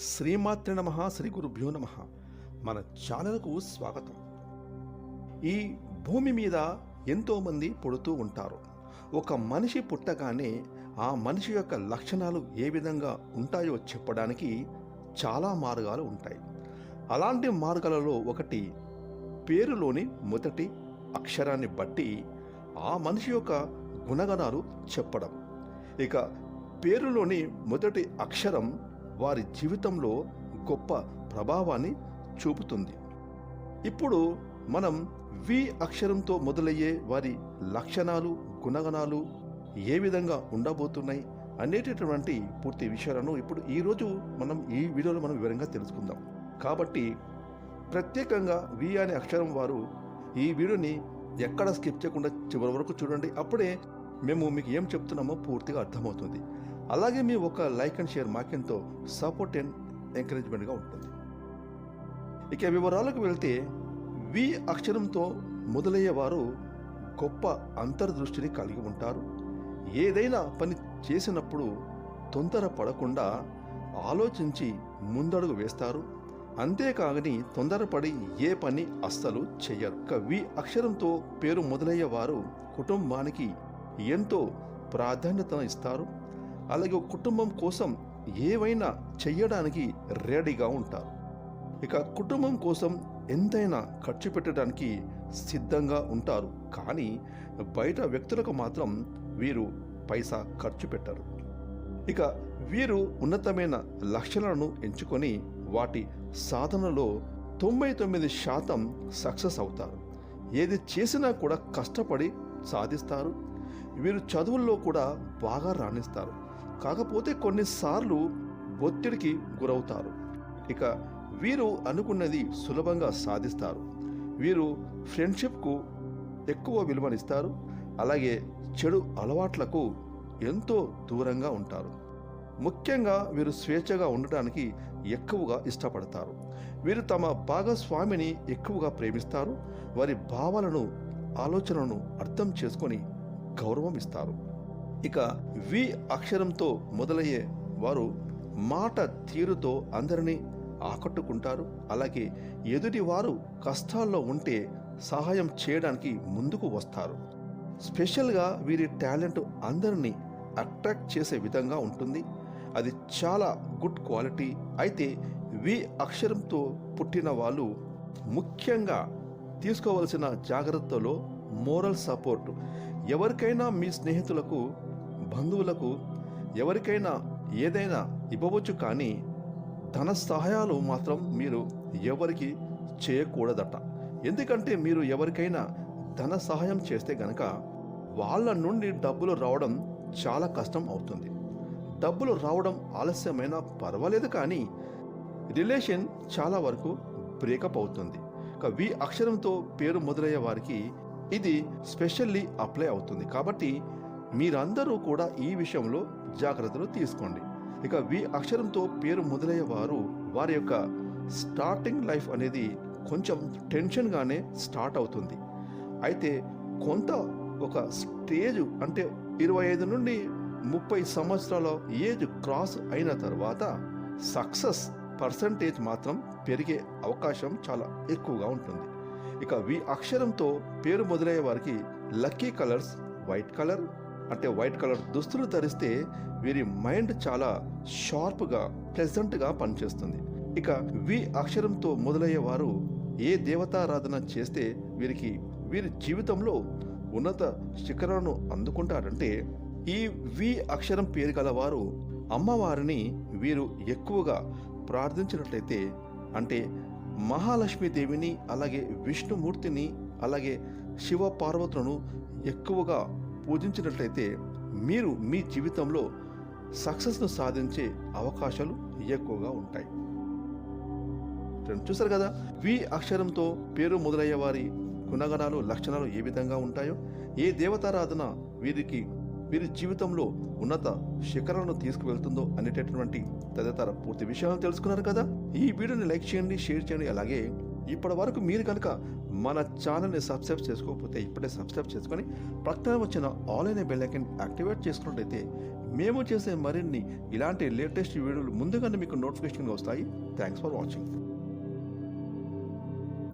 శ్రీమాత్రి నమ శ్రీ గురుభ్యో నమ. మన ఛానల్కు స్వాగతం. ఈ భూమి మీద ఎంతోమంది పుడుతూ ఉంటారు. ఒక మనిషి పుట్టగానే ఆ మనిషి యొక్క లక్షణాలు ఏ విధంగా ఉంటాయో చెప్పడానికి చాలా మార్గాలు ఉంటాయి. అలాంటి మార్గాలలో ఒకటి పేరులోని మొదటి అక్షరాన్ని బట్టి ఆ మనిషి యొక్క గుణగణాలు చెప్పడం. ఇక పేరులోని మొదటి అక్షరం వారి జీవితంలో గొప్ప ప్రభావాన్ని చూపుతుంది. ఇప్పుడు మనం వి అక్షరంతో మొదలయ్యే వారి లక్షణాలు గుణగణాలు ఏ విధంగా ఉండబోతున్నాయి అనేటటువంటి పూర్తి విషయాలను ఇప్పుడు ఈరోజు మనం ఈ వీడియోలో మనం వివరంగా తెలుసుకుందాం. కాబట్టి ప్రత్యేకంగా వి అనే అక్షరం వారు ఈ వీడియోని ఎక్కడ స్కిప్ చేయకుండా చివరి వరకు చూడండి. అప్పుడే మేము మీకు ఏం చెప్తున్నామో పూర్తిగా అర్థమవుతుంది. అలాగే మీ ఒక లైక్ అండ్ షేర్ మాకెంతో సపోర్ట్ అండ్ ఎంకరేజ్మెంట్గా ఉంటుంది. ఇక వివరాలకు వెళ్తే వి అక్షరంతో మొదలయ్యేవారు గొప్ప అంతర్దృష్టిని కలిగి ఉంటారు. ఏదైనా పని చేసినప్పుడు తొందర పడకుండా ఆలోచించి ముందడుగు వేస్తారు. అంతేకాని తొందరపడి ఏ పని అస్సలు చెయ్యరు. ఇక వి అక్షరంతో పేరు మొదలయ్యేవారు కుటుంబానికి ఎంతో ప్రాధాన్యత ఇస్తారు. అలాగే కుటుంబం కోసం ఏవైనా చెయ్యడానికి రెడీగా ఉంటారు. ఇక కుటుంబం కోసం ఎంతైనా ఖర్చు పెట్టడానికి సిద్ధంగా ఉంటారు. కానీ బయట వ్యక్తులకు మాత్రం వీరు పైసా ఖర్చు పెట్టరు. ఇక వీరు ఉన్నతమైన లక్ష్యాలను ఎంచుకొని వాటి సాధనలో తొంభై తొమ్మిది శాతం సక్సెస్ అవుతారు. ఏది చేసినా కూడా కష్టపడి సాధిస్తారు. వీరు చదువుల్లో కూడా బాగా రాణిస్తారు. కాకపోతే కొన్నిసార్లు ఒత్తిడికి గురవుతారు. ఇక వీరు అనుకున్నది సులభంగా సాధిస్తారు. వీరు ఫ్రెండ్షిప్కు ఎక్కువ విలువనిస్తారు. అలాగే చెడు అలవాట్లకు ఎంతో దూరంగా ఉంటారు. ముఖ్యంగా వీరు స్వేచ్ఛగా ఉండటానికి ఎక్కువగా ఇష్టపడతారు. వీరు తమ భాగస్వామిని ఎక్కువగా ప్రేమిస్తారు. వారి భావాలను ఆలోచనలను అర్థం చేసుకొని గౌరవం ఇస్తారు. ఇక వి అక్షరంతో మొదలయ్యే వారు మాట తీరుతో అందరినీ ఆకట్టుకుంటారు. అలాగే ఎదుటివారు కష్టాల్లో ఉంటే సహాయం చేయడానికి ముందుకు వస్తారు. స్పెషల్గా వీరి టాలెంట్ అందరినీ అట్రాక్ట్ చేసే విధంగా ఉంటుంది. అది చాలా గుడ్ క్వాలిటీ. అయితే వి అక్షరంతో పుట్టిన వాళ్ళు ముఖ్యంగా తీసుకోవలసిన జాగ్రత్తలో మోరల్ సపోర్ట్. ఎవరికైనా మీ స్నేహితులకు బంధువులకు ఎవరికైనా ఏదైనా ఇవ్వవచ్చు కానీ ధన సహాయాలు మాత్రం మీరు ఎవరికి చేయకూడదట. ఎందుకంటే మీరు ఎవరికైనా ధన సహాయం చేస్తే గనక వాళ్ళ నుండి డబ్బులు రావడం చాలా కష్టం అవుతుంది. డబ్బులు రావడం ఆలస్యమైనా పర్వాలేదు కానీ రిలేషన్ చాలా వరకు బ్రేకప్ అవుతుంది. ఇక వి అక్షరంతో పేరు మొదలయ్యే వారికి ఇది స్పెషల్లీ అప్లై అవుతుంది. కాబట్టి మీరందరూ కూడా ఈ విషయంలో జాగ్రత్తలు తీసుకోండి. ఇక వి అక్షరంతో పేరు మొదలయ్యే వారు వారి యొక్క స్టార్టింగ్ లైఫ్ అనేది కొంచెం టెన్షన్గానే స్టార్ట్ అవుతుంది. అయితే కొంత ఒక స్టేజ్ అంటే ఇరవై ఐదు నుండి ముప్పై సంవత్సరాల ఏజ్ క్రాస్ అయిన తర్వాత సక్సెస్ పర్సంటేజ్ మాత్రం పెరిగే అవకాశం చాలా ఎక్కువగా ఉంటుంది. ఇక వి అక్షరంతో పేరు మొదలయ్యే వారికి లక్కీ కలర్స్ వైట్ కలర్ అంటే వైట్ కలర్ దుస్తులు ధరిస్తే వీరి మైండ్ చాలా షార్ప్గా ప్లెజెంట్గా పనిచేస్తుంది. ఇక వి అక్షరంతో మొదలయ్యే వారు ఏ దేవతారాధన చేస్తే వీరికి వీరి జీవితంలో ఉన్నత శిఖరాలను అందుకుంటారంటే ఈ వి అక్షరం పేరు గలవారు అమ్మవారిని వీరు ఎక్కువగా ప్రార్థించినట్లయితే అంటే మహాలక్ష్మీదేవిని అలాగే విష్ణుమూర్తిని అలాగే శివ పార్వతులను ఎక్కువగా పూజించినట్లయితే మీరు మీ జీవితంలో సక్సెస్ను సాధించే అవకాశాలు ఎక్కువగా ఉంటాయి. చూసారు చూశారు కదా? వి అక్షరంతో పేరు మొదలయ్యే వారి గుణగణాలు లక్షణాలు ఏ విధంగా ఉంటాయో? ఏ దేవతారాధన వీరికి వీరి జీవితంలో ఉన్నత శిఖరాలను తీసుకువెళ్తుందో అనేటటువంటి తదితర పూర్తి విషయాలు తెలుసుకున్నారు కదా? ఈ వీడియోని లైక్ చేయండి షేర్ చేయండి అలాగే ఇప్పటి వరకు మీరు కనుక మన ఛానల్ని సబ్స్క్రైబ్ చేసుకోకపోతే ఇప్పుడే సబ్స్క్రైబ్ చేసుకొని ప్రక్కన వచ్చిన ఆల్ అనే బెల్ ఐకన్ యాక్టివేట్ చేసుకున్నట్టయితే మేము చేసే మరిన్ని ఇలాంటి లేటెస్ట్ వీడియోలు ముందుగానే మీకు నోటిఫికేషన్ వస్తాయి. Thanks for watching